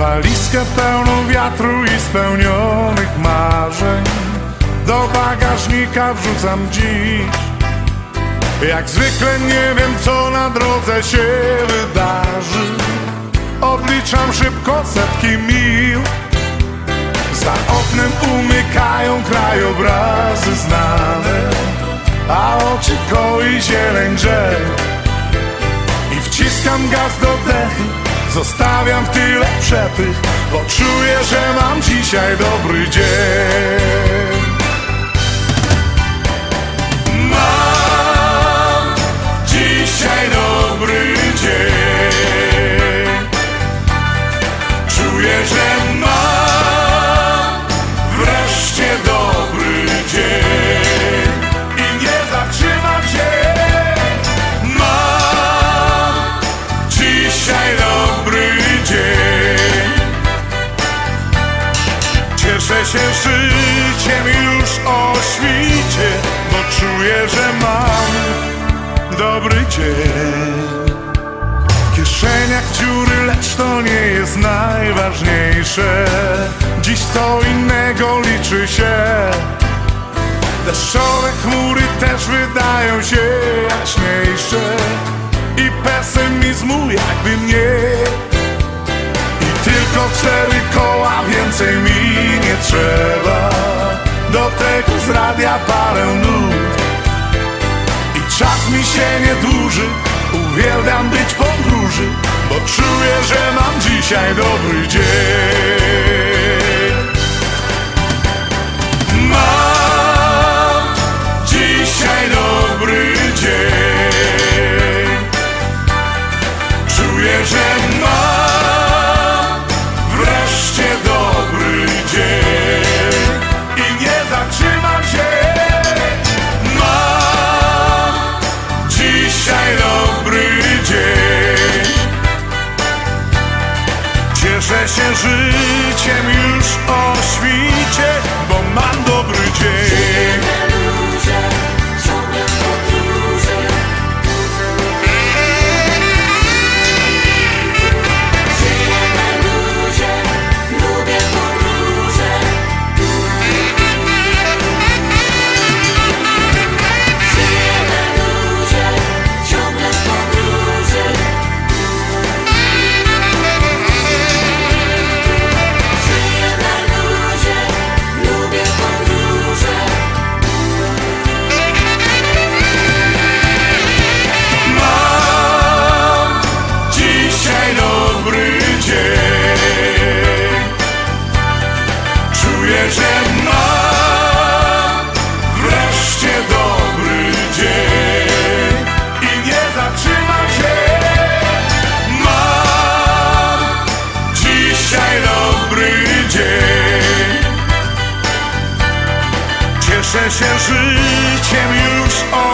Walizkę pełną wiatru i spełnionych marzeń. Do bagażnika wrzucam dziś. Jak zwykle nie wiem co na drodze się wydarzy. Odliczam szybko setki mil. Za oknem umykają krajobrazy znane A oczy koi zieleń drzew. I wciskam gaz do dechy Zostawiam w tyle przepych Bo czuję, że mam dzisiaj dobry dzień dobry dzień. W kieszeniach dziury, lecz to nie jest najważniejsze. Dziś co innego liczy się. Deszczowe chmury też wydają się jaśniejsze. I pesymizmu jakby mniej. I tylko cztery koła więcej mi nie trzeba. Do tego z radia I czas mi się nie dłuży Uwielbiam być podróży Bo czuję, że mam dzisiaj dobry dzień się życiem już o